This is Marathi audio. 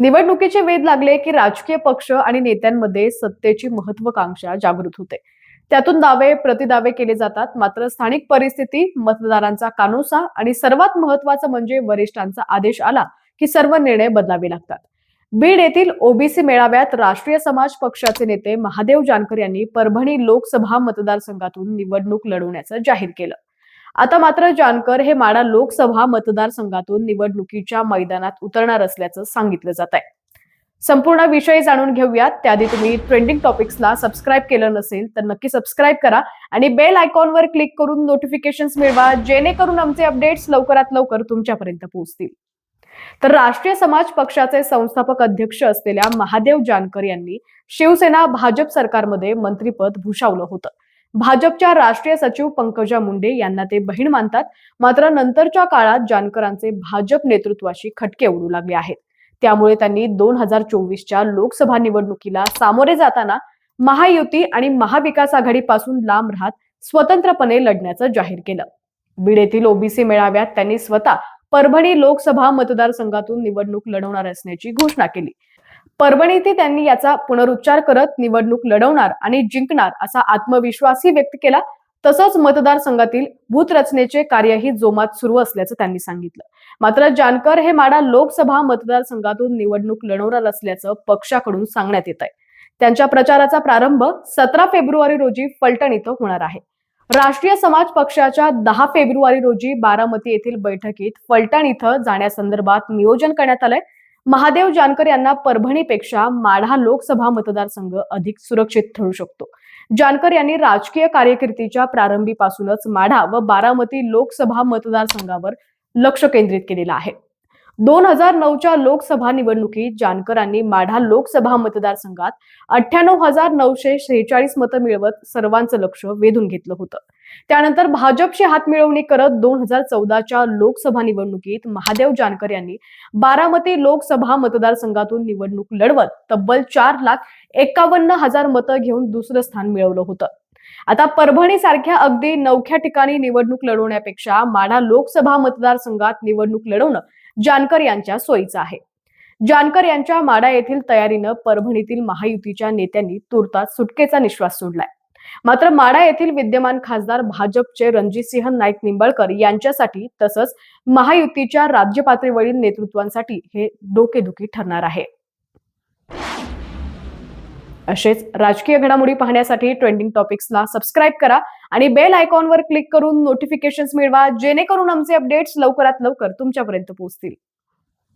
निवडणुकीचे वेध लागले की राजकीय पक्ष आणि नेत्यांमध्ये सत्तेची महत्वाकांक्षा जागृत होते. त्यातून दावे प्रतिदावे केले जातात. मात्र स्थानिक परिस्थिती मतदारांचा कानोसा आणि सर्वात महत्वाचं म्हणजे वरिष्ठांचा आदेश आला की सर्व निर्णय बदलावे लागतात. बीड येथील ओबीसी मेळाव्यात राष्ट्रीय समाज पक्षाचे नेते महादेव जानकर यांनी परभणी लोकसभा मतदारसंघातून निवडणूक लढवण्याचं जाहीर केलं. आता मात्र जानकर हे माडा लोकसभा मतदारसंघातून निवडणुकीच्या मैदानात उतरणार असल्याचं सांगितलं जात आहे. संपूर्ण विषय जाणून घेऊयात. त्याआधी तुम्ही ट्रेंडिंग टॉपिक्सला सबस्क्राईब केलं नसेल तर नक्की सबस्क्राईब करा आणि बेल आयकॉनवर क्लिक करून नोटिफिकेशन मिळवा जेणेकरून आमचे अपडेट्स लवकरात लवकर तुमच्यापर्यंत पोहोचतील. तर राष्ट्रीय समाज पक्षाचे संस्थापक अध्यक्ष असलेल्या महादेव जानकर यांनी शिवसेना भाजप सरकारमध्ये मंत्रीपद भूषवलं होतं. भाजपच्या राष्ट्रीय सचिव पंकजा मुंडे यांना ते बहीण मानतात. मात्र नंतरच्या काळात जानकरांचे भाजप नेतृत्वाशी खटके उडू लागले आहेत. त्यामुळे त्यांनी दोन हजार चोवीसच्या लोकसभा निवडणुकीला सामोरे जाताना महायुती आणि महाविकास आघाडीपासून लांब राहत स्वतंत्रपणे लढण्याचं जाहीर केलं. बीड येथील ओबीसी मेळाव्यात त्यांनी स्वतः परभणी लोकसभा मतदारसंघातून निवडणूक लढवणार असण्याची घोषणा केली. परभणीतही त्यांनी याचा पुनरुच्चार करत निवडणूक लढवणार आणि जिंकणार असा आत्मविश्वासही व्यक्त केला. तसंच मतदारसंघातील भूतरचनेचे कार्यही जोमात सुरू असल्याचं त्यांनी सांगितलं. मात्र जानकर हे माडा लोकसभा मतदारसंघातून निवडणूक लढवणार असल्याचं पक्षाकडून सांगण्यात येत आहे त्यांच्या प्रचाराचा प्रारंभ सतरा फेब्रुवारी रोजी फलटण इथं होणार आहे. राष्ट्रीय समाज पक्षाच्या दहा फेब्रुवारी रोजी बारामती येथील बैठकीत फलटण इथं जाण्यासंदर्भात नियोजन करण्यात आलंय. महादेव जानकर यांना परभणीपेक्षा माढा लोकसभा मतदारसंघ अधिक सुरक्षित ठरू शकतो. जानकर यांनी राजकीय कारकिर्दीच्या प्रारंभीपासूनच माढा व बारामती लोकसभा मतदारसंघावर लक्ष केंद्रित केलेलं आहे. दोन हजार नऊच्या लोकसभा निवडणुकीत जानकरांनी माढा लोकसभा मतदारसंघात अठ्ठ्याण्णव हजार नऊशे शेहेचाळीस मतं मिळवत सर्वांचं लक्ष वेधून घेतलं होतं. त्यानंतर भाजपची हातमिळवणी करत दोन हजार चौदाच्या लोकसभा निवडणुकीत महादेव जानकर यांनी बारामती लोकसभा मतदारसंघातून निवडणूक लढवत तब्बल चार लाख एकावन्न हजार मतं घेऊन दुसरं स्थान मिळवलं होतं. आता परभणी सारख्या अगदी नवख्या ठिकाणी निवडणूक लढवण्यापेक्षा माढा लोकसभा मतदारसंघात निवडणूक लढवणं जानकर यांच्या सोयीचा आहे. जानकर यांच्या माडा येथील तयारीनं परभणीतील महायुतीच्या नेत्यांनी तुर्तास सुटकेचा निश्वास सोडलाय. मात्र माडा येथील विद्यमान खासदार भाजपचे रणजितसिंह नाईक निंबाळकर यांच्यासाठी तसंच महायुतीच्या राज्य पातळीवरील नेतृत्वांसाठी हे डोकेदुखी ठरणार आहे. असेच राजकीय घडामोडी पाहण्यासाठी ट्रेंडिंग टॉपिक्सला सबस्क्राईब करा आणि बेल आयकॉनवर क्लिक करून नोटिफिकेशन्स मिळवा जेणेकरून आमचे अपडेट्स लवकरात लवकर तुमच्यापर्यंत पोहोचतील.